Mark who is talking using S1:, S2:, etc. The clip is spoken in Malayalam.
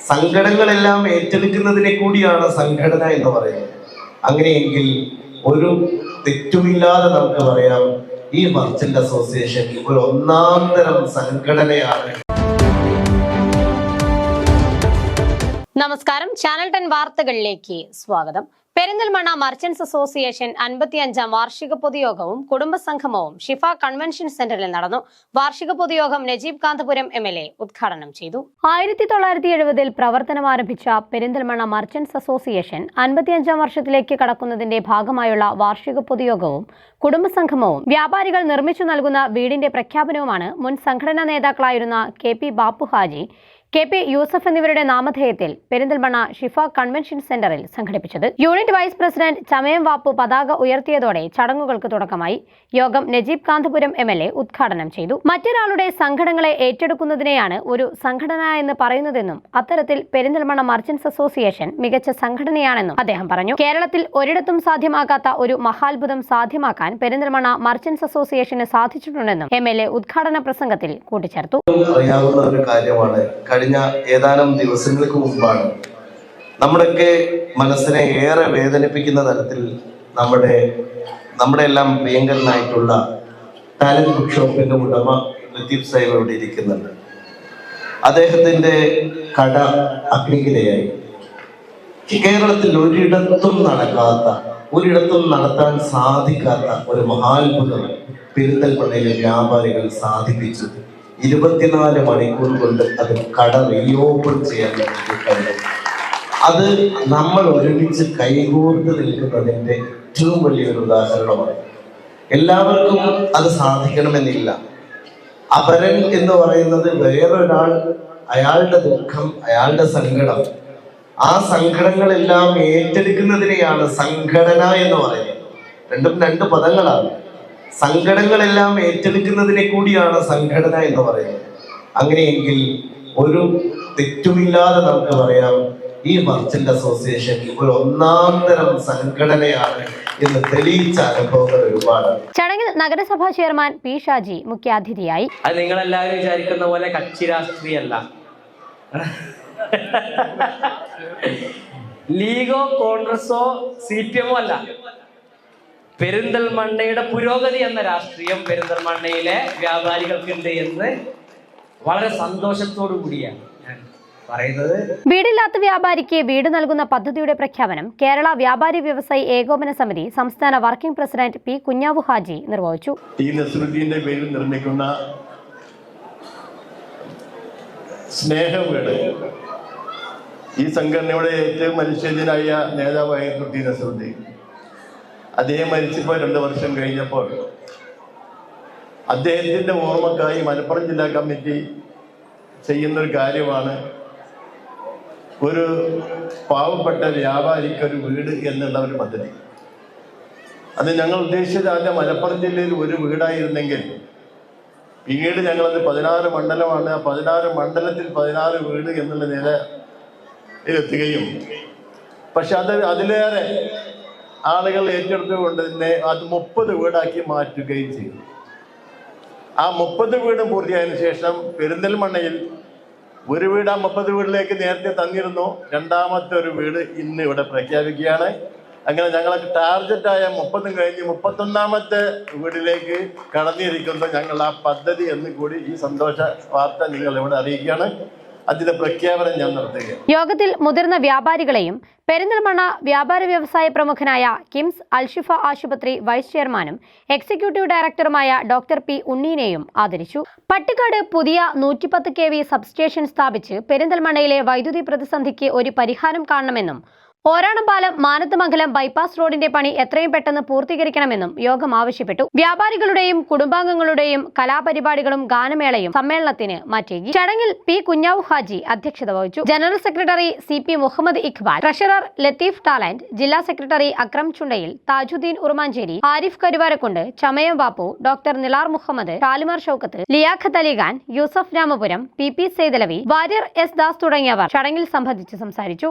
S1: സങ്കടങ്ങളെല്ലാം ഏറ്റെടുക്കുന്നതിനെ കൂടിയാണ് സംഘടന എന്ന് പറയുന്നത്. അങ്ങനെയെങ്കിൽ ഒരു തെറ്റുമില്ലാതെ നമുക്ക് പറയാം ഈ മർച്ചന്റ് അസോസിയേഷൻ ഒരു ഒന്നാം തരം സംഘടനയാണ്.
S2: നമസ്കാരം. ചാനൽ ടെൻ വാർത്തകളിലേക്ക് സ്വാഗതം. പെരിന്തൽമണ്ണ മർച്ചന്റ്സ് അസോസിയേഷൻ അൻപത്തിയഞ്ചാം വാർഷിക പൊതുയോഗവും കുടുംബ സംഗമവും ഷിഫ കൺവെൻഷൻ സെന്ററിൽ നടന്നു. വാർഷിക പൊതുയോഗം Najeeb Kanthapuram M L A ഉദ്ഘാടനം ചെയ്തു. ആയിരത്തി തൊള്ളായിരത്തി എഴുപതിൽ പ്രവർത്തനം ആരംഭിച്ച പെരിന്തൽമണ്ണ മർച്ചന്റ്സ് അസോസിയേഷൻ അൻപത്തിയഞ്ചാം വർഷത്തിലേക്ക് കടക്കുന്നതിന്റെ ഭാഗമായുള്ള വാർഷിക പൊതുയോഗവും കുടുംബ സംഗമവും വ്യാപാരികൾ നിർമ്മിച്ചു നൽകുന്ന വീടിന്റെ പ്രഖ്യാപനവുമാണ് മുൻ സംഘടനാ നേതാക്കളായിരുന്ന K P Bappu Haji K P Yusuf എന്നിവരുടെ നാമധേയത്തിൽ പെരിന്തൽമണ്ണ ഷിഫ കൺവെൻഷൻ സെന്ററിൽ സംഘടിപ്പിച്ചത്. Unit vice president Chamayam Vappu പതാക ഉയർത്തിയതോടെ ചടങ്ങുകൾക്ക് തുടക്കമായി. യോഗം Najeeb Kanthapuram M L A ഉദ്ഘാടനം ചെയ്തു. മറ്റൊരാളുടെ സംഘടനകളെ ഏറ്റെടുക്കുന്നതിനെയാണ് ഒരു സംഘടന എന്ന് പറയുന്നതെന്നും അത്തരത്തിൽ പെരിന്തൽമണ്ണ മർച്ചന്റ്സ് അസോസിയേഷൻ മികച്ച സംഘടനയാണെന്നും അദ്ദേഹം പറഞ്ഞു. കേരളത്തിൽ ഒരിടത്തും സാധ്യമാകാത്ത ഒരു മഹാത്ഭുതം സാധ്യമാക്കാൻ പെരിന്തൽമണ്ണ മർച്ചന്റ്സ് അസോസിയേഷന് സാധിച്ചിട്ടുണ്ടെന്നും എം എൽ എ ഉദ്ഘാടന പ്രസംഗത്തിൽ കൂട്ടിച്ചേർത്തു.
S1: കഴിഞ്ഞ ഏതാനും ദിവസങ്ങൾക്ക് മുമ്പാണ് നമ്മുടെയൊക്കെ മനസ്സിനെ ഏറെ വേദനിപ്പിക്കുന്ന തരത്തിൽ നമ്മുടെ നമ്മുടെ എല്ലാം പ്രിയങ്കരനായിട്ടുള്ള ടാലന്റ് ബുക്ക് ഷോപ്പിന്റെ ഉടമ ലത്തീഫ് സാഹിബ് അവിടെ ഇരിക്കുന്നുണ്ട്. അദ്ദേഹത്തിന്റെ കട അഗ്നിക്കിരയായി. കേരളത്തിൽ ഒരിടത്തും നടക്കാത്ത ഒരിടത്തും നടത്താൻ സാധിക്കാത്ത ഒരു മഹാത്ഭുതം പെരിന്തൽമണ്ണയിലെ വ്യാപാരികൾ സാധിപ്പിച്ചു. ഇരുപത്തിനാല് മണിക്കൂർ കൊണ്ട് അത് കട റീഓപ്പൺ ചെയ്യാൻ വേണ്ടി കഴിയും അത് നമ്മൾ ഒരുമിച്ച് കൈകോർത്ത് നിൽക്കുന്നതിന്റെ ഏറ്റവും വലിയൊരു ഉദാഹരണമാണ്. എല്ലാവർക്കും അത് സാധിക്കണമെന്നില്ല. അപരൻ എന്ന് പറയുന്നത് വേറൊരാൾ അയാളുടെ ദുഃഖം അയാളുടെ സങ്കടം. ആ സങ്കടങ്ങളെല്ലാം ഏറ്റെടുക്കുന്നതിനെയാണ് സംഘടന എന്ന് പറയുന്നത്. രണ്ടും രണ്ട് പദങ്ങളാണ്. സങ്കടങ്ങളെല്ലാം ഏറ്റെടുക്കുന്നതിനെ കൂടിയാണ് സംഘടന എന്ന് പറയുന്നത്. അങ്ങനെയെങ്കിൽ ഒരു തെറ്റുമില്ലാതെ നമുക്ക് പറയാം ഈ മർച്ചന്റ് അസോസിയേഷൻ ഒരു ഒന്നാം തരം സംഘടനയാണ് എന്ന് തെളിയിച്ച അനുഭവങ്ങൾ ഒരുപാട്.
S2: ചടങ്ങിൽ നഗരസഭാ ചെയർമാൻ പി ഷാജി മുഖ്യാതിഥിയായി.
S3: അത് നിങ്ങളെല്ലാവരും വിചാരിക്കുന്ന പോലെ കക്ഷി രാഷ്ട്രീയല്ല. ലീഗോ കോൺഗ്രസോ സി പി എമ്മോ അല്ല. പെരിന്തൽമണ്ണയുടെ പുരോഗതി എന്ന രാഷ്ട്രീയം പെരിന്തൽമണ്ണയിലെ വ്യാപാരികൾക്കുണ്ട് എന്ന് വളരെ സന്തോഷത്തോടു കൂടിയാണ് ഞാൻ പറയുന്നത്.
S2: വീടില്ലാത്ത വ്യാപാരിക്ക് വീട് നൽകുന്ന പദ്ധതിയുടെ പ്രഖ്യാപനം കേരള വ്യാപാരി വ്യവസായി ഏകോപന സമിതി സംസ്ഥാന working president P Kunhavu Haji നിർവഹിച്ചു.
S4: ടി നസറുദ്ദീന്റെ പേരിൽ നിർമ്മിക്കുന്ന സ്നേഹവീട് ഈ സംഘടനയുടെ ഏറ്റവും മനുഷ്യനായ നേതാവായിരുന്നു ടി നസറുദ്ദീൻ. അദ്ദേഹം മരിച്ചപ്പോൾ രണ്ട് വർഷം കഴിഞ്ഞപ്പോൾ അദ്ദേഹത്തിന്റെ ഓർമ്മക്കായി മലപ്പുറം ജില്ലാ കമ്മിറ്റി ചെയ്യുന്ന ഒരു കാര്യമാണ്. ഒരു പാവപ്പെട്ട വ്യാപാരിക്ക് ഒരു വീട് എന്നുള്ള ഒരു പദ്ധതി. അത് ഞങ്ങൾ ഉദ്ദേശിച്ചത് ആദ്യം മലപ്പുറം ജില്ലയിൽ ഒരു വീടായിരുന്നെങ്കിൽ പിന്നീട് ഞങ്ങളത് പതിനാറ് മണ്ഡലമാണ്. ആ പതിനാറ് മണ്ഡലത്തിൽ പതിനാറ് വീട് എന്നുള്ള നില എത്തുകയും. പക്ഷെ അത് അതിലേറെ ആളുകൾ ഏറ്റെടുത്തുകൊണ്ട് തന്നെ അത് മുപ്പത് വീടാക്കി മാറ്റുകയും ചെയ്തു. ആ മുപ്പത് വീടും പൂർത്തിയായതിനു ശേഷം പെരിന്തൽമണ്ണയിൽ ഒരു വീട് ആ മുപ്പത് വീടിലേക്ക് നേരത്തെ തന്നിരുന്നു. രണ്ടാമത്തെ ഒരു വീട് ഇന്ന് ഇവിടെ പ്രഖ്യാപിക്കുകയാണ്. അങ്ങനെ ഞങ്ങൾക്ക് ടാർഗറ്റായ മുപ്പതും കഴിഞ്ഞ് മുപ്പത്തൊന്നാമത്തെ വീടിലേക്ക് കടന്നിരിക്കുന്നു ഞങ്ങൾ ആ പദ്ധതി എന്ന് കൂടി ഈ സന്തോഷ വാർത്ത നിങ്ങൾ ഇവിടെ അറിയിക്കുകയാണ്. പ്രഖ്യാപനം ഞാൻ നടത്തുകയാണ്.
S2: യോഗത്തിൽ മുതിർന്ന വ്യാപാരികളെയും പെരിന്തൽമണ്ണ വ്യാപാര വ്യവസായ പ്രമുഖനായ കിംസ് അൽഷിഫ ആശുപത്രി വൈസ് ചെയർമാനും എക്സിക്യൂട്ടീവ് ഡയറക്ടറുമായ ഡോക്ടർ പി ഉണ്ണീനെയും ആദരിച്ചു. പട്ടിക്കാട് പുതിയ നൂറ്റിപ്പത്ത് കെ വി സബ്സ്റ്റേഷൻ സ്ഥാപിച്ച് പെരിന്തൽമണ്ണയിലെ വൈദ്യുതി പ്രതിസന്ധിക്ക് ഒരു പരിഹാരം കാണണമെന്നും ഓരാണംപാലം മാനത്തമംഗലം ബൈപ്പാസ് റോഡിന്റെ പണി എത്രയും പെട്ടെന്ന് പൂർത്തീകരിക്കണമെന്നും യോഗം ആവശ്യപ്പെട്ടു. വ്യാപാരികളുടെയും കുടുംബാംഗങ്ങളുടെയും കലാപരിപാടികളും ഗാനമേളയും സമ്മേളനത്തിന് മാറ്റി ചടങ്ങിൽ പി കുഞ്ഞാവു ഹാജി അധ്യക്ഷത വഹിച്ചു. General secretary C P Muhammad Iqbal treasurer Latheef talent ജില്ലാ secretary Akram Chundayil Thajuddeen Urumancheri Arif Karuvarakundu Chamayam Bappu doctor Nilar Muhammad Shalimar Shoukath Liyakath Ali Khan Yusuf Ramapuram P P Saithalavi Warrier S Das തുടങ്ങിയവർ ചടങ്ങിൽ സംബന്ധിച്ച് സംസാരിച്ചു.